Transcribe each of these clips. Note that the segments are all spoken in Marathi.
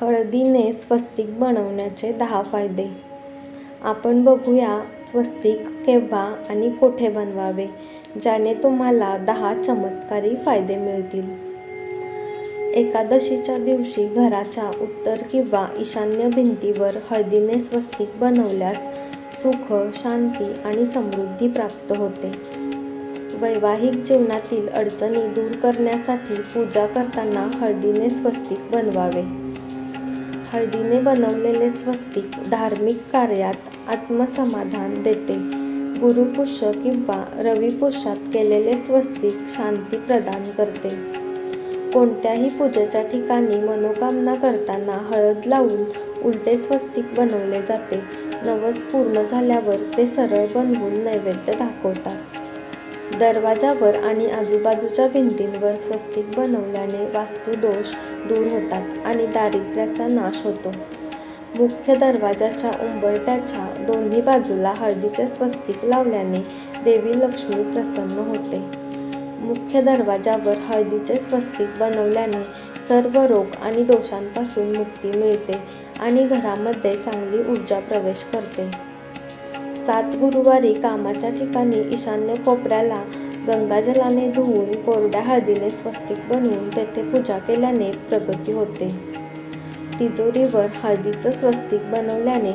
हळदीने स्वस्तिक बनवण्याचे दहा फायदे. आपण बघूया स्वस्तिक केव्हा आणि कोठे बनवावे ज्याने तुम्हाला दहा चमत्कारी फायदे मिळतील. एकादशीच्या दिवशी घराच्या उत्तर किंवा ईशान्य भिंतीवर हळदीने स्वस्तिक बनवल्यास सुख शांती आणि समृद्धी प्राप्त होते. वैवाहिक जीवनातील अडचणी दूर करण्यासाठी पूजा करताना हळदीने स्वस्तिक बनवावे. हळदीने बनवलेले स्वस्तिक धार्मिक कार्यात आत्मसमाधान देते. गुरुपुष्य किंवा रविपुष्यात केलेले स्वस्तिक शांती प्रदान करते. कोणत्याही पूजेच्या ठिकाणी मनोकामना करताना हळद लावून उलटे स्वस्तिक बनवले जाते. नवस पूर्ण झाल्यावर ते सरळ बनवून नैवेद्य दाखवतात. दरवाजावर आणि आजूबाजूच्या भिंतींवर स्वस्तिक बनवल्याने वास्तुदोष दूर होतात आणि दारिद्र्याचा नाश होतो. मुख्य दरवाजाच्या उंबरट्याच्या दोन्ही बाजूला हळदीचे स्वस्तिक लावल्याने देवी लक्ष्मी प्रसन्न होते. मुख्य दरवाजावर हळदीचे स्वस्तिक बनवल्याने सर्व रोग आणि दोषांपासून मुक्ती मिळते आणि घरामध्ये चांगली ऊर्जा प्रवेश करते. सात गुरुवारी कामाच्या ठिकाणी ईशान्य कोपऱ्याला गंगाजलाने धुवून कोरड्या हळदीने स्वस्तिक बनवून तेथे पूजा केल्याने प्रगती होते. तिजोरीवर हळदीचं स्वस्तिक बनवल्याने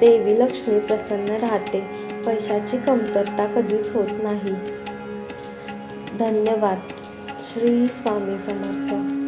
देवी लक्ष्मी प्रसन्न राहते. पैशाची कमतरता कधीच होत नाही. धन्यवाद. श्री स्वामी समर्थ.